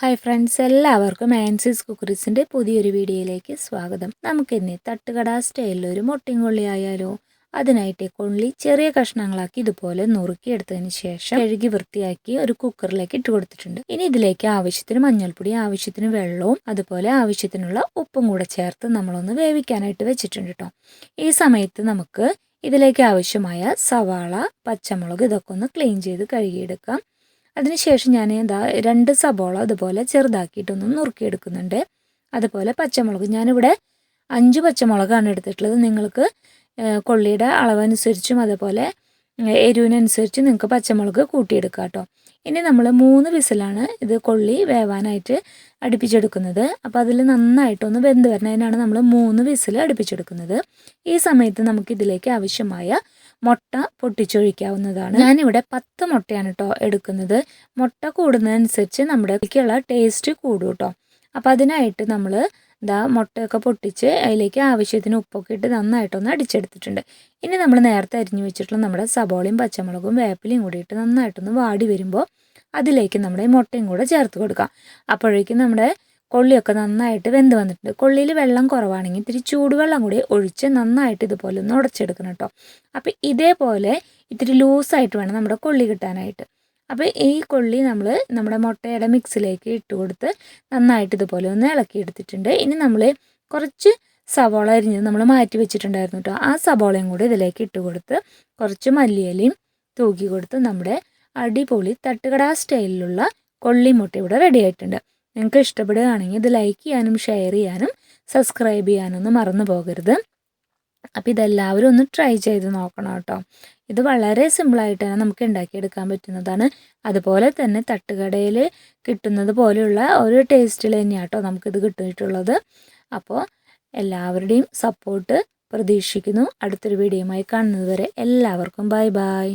Hi friends എല്ലാവർക്കും ആൻസീസ് കുക്കറീസിന്റെ പുതിയൊരു വീഡിയോയിലേക്ക് സ്വാഗതം. നമുക്കിന്ന് തട്ടുകട സ്റ്റൈലിൽ ഒരു മൊട്ടിയും കൊള്ളി ആയാലോ അതിനായിട്ട് കൊള്ളി ചെറിയ കഷ്ണങ്ങളാക്കി ഇതുപോലെ നുറുക്കിയെടുത്തതിന് ശേഷം കഴുകി വൃത്തിയാക്കി ഒരു കുക്കറിലേക്ക് ഇട്ട് കൊടുത്തിട്ടുണ്ട്. ഇനി ഇതിലേക്ക് ആവശ്യത്തിന് മഞ്ഞൾപ്പൊടി ആവശ്യത്തിന് വെള്ളവും അതുപോലെ ആവശ്യത്തിനുള്ള ഉപ്പും കൂടെ ചേർത്ത് നമ്മളൊന്ന് വേവിക്കാനായിട്ട് വെച്ചിട്ടുണ്ട് കേട്ടോ ഈ സമയത്ത് നമുക്ക് ഇതിലേക്ക് ആവശ്യമായ സവാള പച്ചമുളക് ഇതൊക്കെ ഒന്ന് ക്ലീൻ ചെയ്ത് കഴുകിയെടുക്കാം. അതിനുശേഷം ഞാൻ എന്താ രണ്ട് സബോള അതുപോലെ ചെറുതാക്കിയിട്ടൊന്ന് നുറുക്കിയെടുക്കുന്നുണ്ട്. അതുപോലെ പച്ചമുളക്. ഞാനിവിടെ അഞ്ച് പച്ചമുളകാണ് എടുത്തിട്ടുള്ളത്. നിങ്ങൾക്ക് കൊള്ളിയുടെ അളവനുസരിച്ചും അതുപോലെ എരിവിനനുസരിച്ച് നിങ്ങൾക്ക് പച്ചമുളക് കൂട്ടിയെടുക്കാം കേട്ടോ ഇനി നമ്മൾ മൂന്ന് വിസിലാണ് ഇത് കൊള്ളി വേവാനായിട്ട് അടുപ്പിച്ചെടുക്കുന്നത്. അപ്പോൾ അതിൽ നന്നായിട്ടൊന്ന് വെന്ത് വരുന്നതിനാണ് നമ്മൾ മൂന്ന് വിസിൽ അടുപ്പിച്ചെടുക്കുന്നത്. ഈ സമയത്ത് നമുക്ക് ഇതിലേക്ക് ആവശ്യമായ മുട്ട പൊട്ടിച്ചൊഴിക്കാവുന്നതാണ്. ഞാനിവിടെ പത്ത് മുട്ടയാണ് കേട്ടോ എടുക്കുന്നത്. മുട്ട കൂടുന്നതനുസരിച്ച് നമ്മുടെ ടേസ്റ്റ് കൂടും കേട്ടോ അപ്പോൾ അതിനായിട്ട് നമ്മൾ ഇതാ മുട്ടയൊക്കെ പൊട്ടിച്ച് അതിലേക്ക് ആവശ്യത്തിന് ഉപ്പൊക്കെ ഇട്ട് നന്നായിട്ടൊന്ന് അടിച്ചെടുത്തിട്ടുണ്ട്. ഇനി നമ്മൾ നേരത്തെ അരിഞ്ഞു വെച്ചിട്ടുള്ള നമ്മുടെ സബോളയും പച്ചമുളകും വേപ്പിലയും കൂടി ഇട്ട് നന്നായിട്ടൊന്ന് വാടി വരുമ്പോൾ അതിലേക്ക് നമ്മുടെ മുട്ടയും കൂടെ ചേർത്ത് കൊടുക്കാം. അപ്പോഴേക്കും നമ്മുടെ കൊള്ളിയൊക്കെ നന്നായിട്ട് വെന്ത് വന്നിട്ടുണ്ട്. കൊള്ളിയിൽ വെള്ളം കുറവാണെങ്കിൽ ഇത്തിരി ചൂടുവെള്ളം കൂടി ഒഴിച്ച് നന്നായിട്ട് ഇതുപോലെ ഒന്ന് ഉടച്ചെടുക്കണം കേട്ടോ. അപ്പോൾ ഇതേപോലെ ഇത്തിരി ലൂസായിട്ട് വേണം നമ്മുടെ കൊള്ളി കിട്ടാനായിട്ട്. അപ്പോൾ ഈ കൊള്ളി നമ്മൾ നമ്മുടെ മുട്ടയുടെ മിക്സിലേക്ക് ഇട്ട് കൊടുത്ത് നന്നായിട്ട് ഇതുപോലെ ഒന്ന് ഇളക്കി എടുത്തിട്ടുണ്ട്. ഇനി നമ്മൾ കുറച്ച് സവോള അരിഞ്ഞത് നമ്മൾ മാറ്റി വെച്ചിട്ടുണ്ടായിരുന്നു കേട്ടോ ആ സവോളയും കൂടി ഇതിലേക്ക് ഇട്ട് കൊടുത്ത് കുറച്ച് മല്ലിയലയും തൂക്കി കൊടുത്ത് നമ്മുടെ അടിപൊളി തട്ടുകട സ്റ്റൈലിലുള്ള കൊള്ളിമുട്ട ഇവിടെ റെഡി ആയിട്ടുണ്ട്. നിങ്ങൾക്ക് ഇഷ്ടപ്പെടുകയാണെങ്കിൽ ഇത് ലൈക്ക് ചെയ്യാനും ഷെയർ ചെയ്യാനും സബ്സ്ക്രൈബ് ചെയ്യാനൊന്നും മറന്നു പോകരുത്. അപ്പോൾ ഇതെല്ലാവരും ഒന്ന് ട്രൈ ചെയ്ത് നോക്കണം കേട്ടോ. ഇത് വളരെ സിമ്പിളായിട്ട് തന്നെ നമുക്ക് ഉണ്ടാക്കിയെടുക്കാൻ പറ്റുന്നതാണ്. അതുപോലെ തന്നെ തട്ടുകടയിൽ കിട്ടുന്നത് പോലെയുള്ള ഒരു ടേസ്റ്റിൽ തന്നെയാണ് കേട്ടോ നമുക്കിത് കിട്ടിയിട്ടുള്ളത്. അപ്പോൾ എല്ലാവരുടെയും സപ്പോർട്ട് പ്രതീക്ഷിക്കുന്നു. അടുത്തൊരു വീഡിയോയുമായി കാണുന്നത് വരെ എല്ലാവർക്കും ബൈ ബൈ